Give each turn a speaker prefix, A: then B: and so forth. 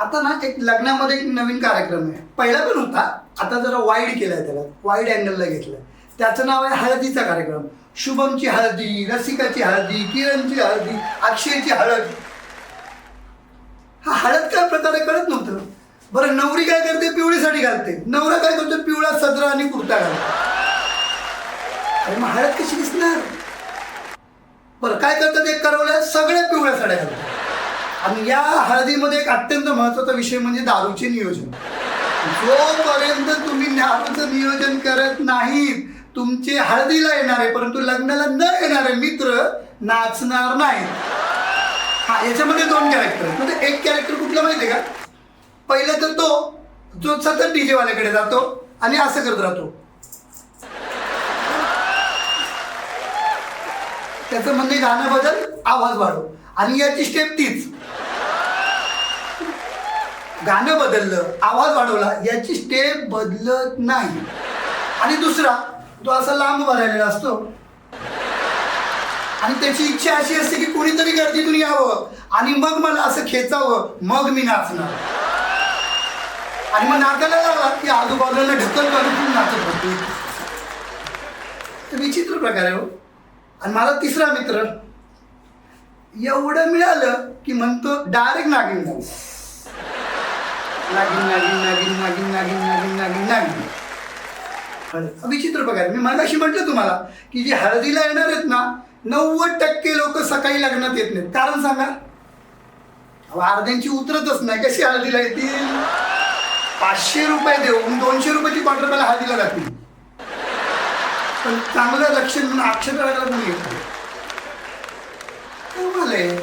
A: आता ना एक लग्नामध्ये एक नवीन कार्यक्रम आहे. पहिला पण होता आता जरा वाईड केलाय त्याला वाईड अँगलला घेतलं त्याचं नाव आहे हळदीचा कार्यक्रम. शुभमची हळदी रसिकाची हळदी किरणची हळदी अक्षयची हळद. हा हळद काय प्रकारे कळत नव्हतं. बरं नवरी काय करते? पिवळी साडी घालते. नवरा काय करतो? पिवळा सदरा आणि कुर्ता घालतो. अरे मग हळद कशी दिसणार? बरं काय करतात एक करवल्या सगळ्या पिवळ्या साड्या घालतात. आणि या हळदीमध्ये एक अत्यंत महत्त्वाचा विषय म्हणजे दारूचे नियोजन. जोपर्यंत तुम्ही दारूचं नियोजन करत नाहीत तुमचे हळदीला येणारे परंतु लग्नाला न येणारे मित्र नाचणार नाही हा याच्यामध्ये दोन कॅरेक्टर आहेत. म्हणजे एक कॅरेक्टर कुठलं माहिती आहे का? पहिलं तर तो जो सतत डीजे वाल्याकडे जातो आणि असं करत राहतो. त्याचं म्हणणे गाणं बदल. आवाज वाढव. आणि याची स्टेप तीच. गाणं बदललं आवाज वाढवला याची स्टेप बदलत नाही. आणि दुसरा तो असा लांब भरायलेला असतो. आणि त्याची इच्छा अशी असते की कोणीतरी गर्दीतून यावं आणि मग मला असं खेचावं मग मी नाचणार. आणि मग नाचायला लागला की आजूबाजूला ढकल करून नाचत होते तर विचित्र प्रकार आहे हो. आणि मला तिसरा मित्र एवढं मिळालं की म्हणतो डायरेक्ट नागिन डान्स नागिन नागिन नागिन नागिन नागिन नागिन नागिन नागिन. विचित्र प्रकार मी मनाशी म्हटलं तुम्हाला की जे हळदीला येणार आहेत ना नव्वद टक्के लोक सकाळी लग्नात येत नाहीत. कारण सांगा? अहो, अर्ध्यांची उतरतच नाही. कशी हळदीला येतील? पाचशे रुपये देऊन दोनशे रुपयाची क्वार्टर मला हळदीला जातील पण चांगलं लक्षण म्हणून अक्षर तुम्ही येतो Eu falei,